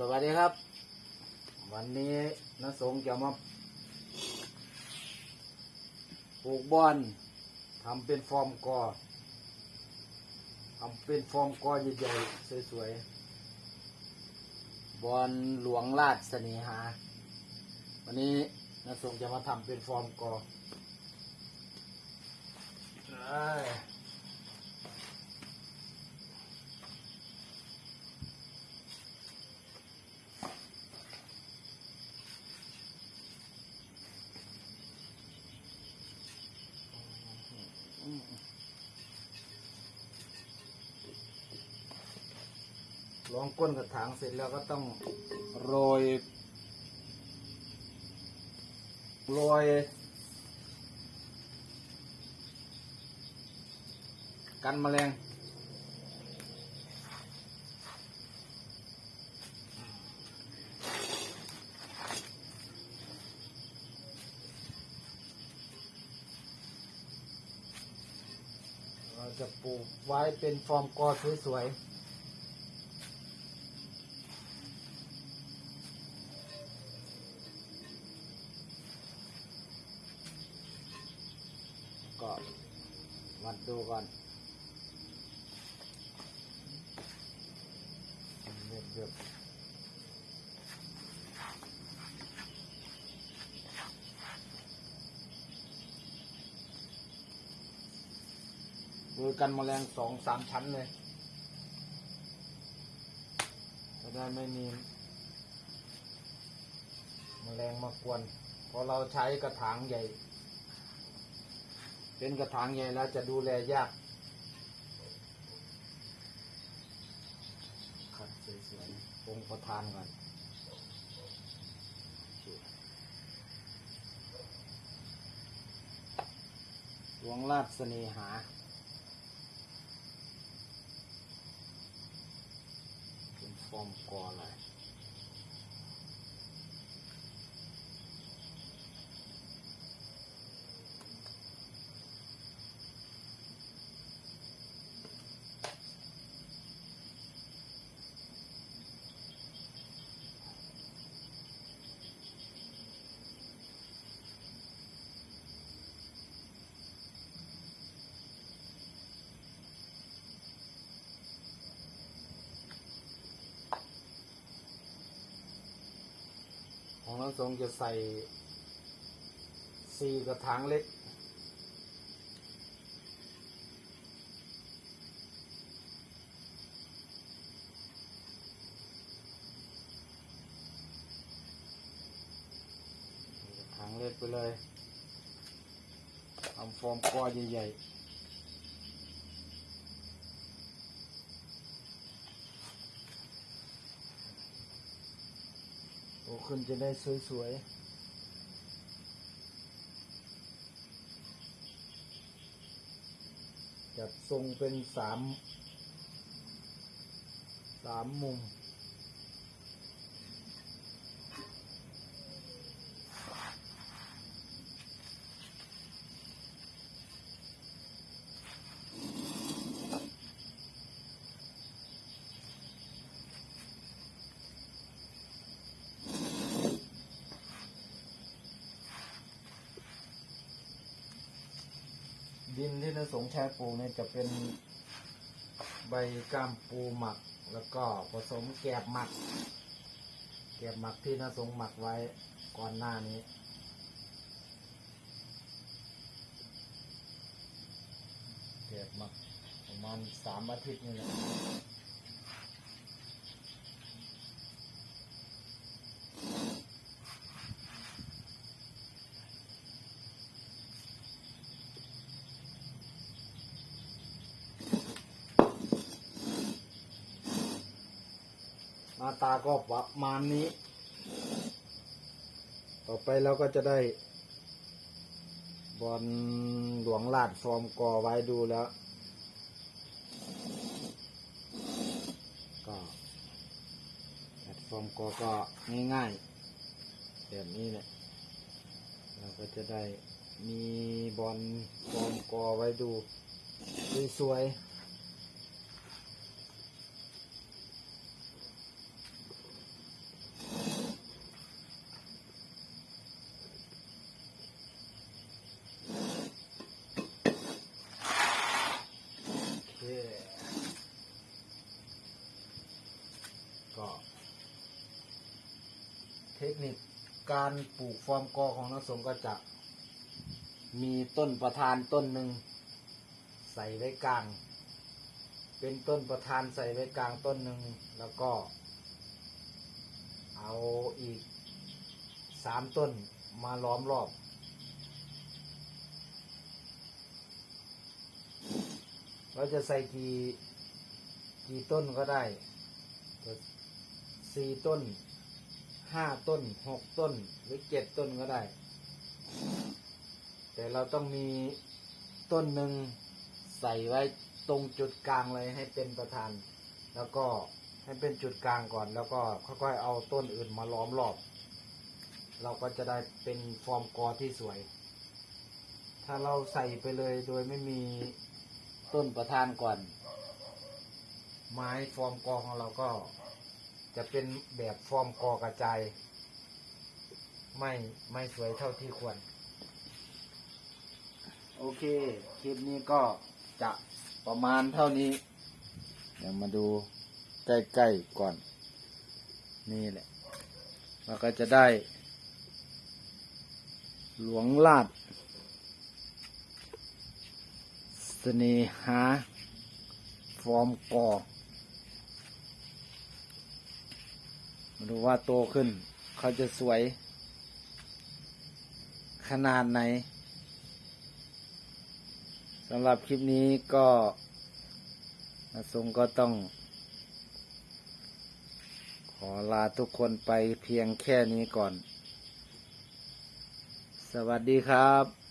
สวัสดีครับ วันนี้น้าสงจะมาปลูกบอนทำเป็นฟอร์มกอทำเป็นฟอร์มกอใหญ่ๆสวยๆบอนหลวงราชเสน่หา วันนี้น้าสงจะมาทำเป็นฟอร์มกอเอ้ยลองก้นกระถางเสร็จแล้วก็ต้องโรยโรยกันแมลงเราจะปลูกไว้เป็นฟอร์มกอสวยๆ ก็วัดดูก่อนเรียบเรียบดูกันแมลงสองสามชั้นเลยจะได้ไม่มีแมลงมากวนเพราะเราใช้กระถางใหญ่ เป็นกระถางใหญ่แล้วจะดูแลยากขัดสวยๆองค์ประธานก่อนหลวงราชเสน่หาเป็นฟอร์มกอเลย ของน้ำสงจะใส่สี่กระถางเล็ก กระถางเล็กไปเลยทำฟอร์มก้อใหญ่ๆ คนจะได้สวยๆจัดทรงเป็นสามสามมุม ดินที่นสงใช้ปลูกเนี่ยจะเป็นใบก้ามปูหมัก แล้วก็ผสมแกบหมัก แกบหมักที่นสงหมักไว้ก่อนหน้านี้แกบหมักประมาณสามอาทิตย์นี่แหละ น้าตาก็ประมาณนี้ ต่อไปเราก็จะได้บอลหลวงลาดฟอร์มกอไว้ดูแล้ว ก็ฟอร์มกอก็ง่ายๆแบบนี้แหละเราก็จะได้มีบอลฟอร์มกอไว้ดูสวยๆ ก็ เทคนิคการปลูกฟอร์มกอของนักสงก็จะ มีต้นประธานต้นหนึ่งใส่ไว้กลาง เป็นต้นประธานใส่ไว้กลางต้นหนึ่งแล้วก็ เอาอีกสามต้นมาล้อมรอบ เราจะใส่กี่กี่ต้นก็ได้สี่ต้น ห้าต้นหกต้น หรือเจ็ดต้นก็ได้ แต่เราต้องมีต้นหนึ่งใส่ไว้ตรงจุดกลางเลยให้เป็นประธาน แล้วก็ให้เป็นจุดกลางก่อน แล้วก็ค่อยๆเอาต้นอื่นมาล้อมรอบ เราก็จะได้เป็นฟอร์มกอที่สวย ถ้าเราใส่ไปเลยโดยไม่มีต้นประธานก่อน ไม้ฟอร์มกอของเราก็ จะเป็นแบบฟอร์มกอกระจาย ไม่ไม่สวยเท่าที่ควร โอเค คลิปนี้ก็จะประมาณเท่านี้ เดี๋ยวมาดูใกล้ๆก่อน นี่แหละเราก็จะได้ หลวงลาดเสน่หา ฟอร์มกอ มาดูว่าโตขึ้น เขาจะสวย ขนาดไหนสำหรับคลิปนี้ก็อาทรงก็ต้อง ขอลาทุกคนไปเพียงแค่นี้ก่อน สวัสดีครับ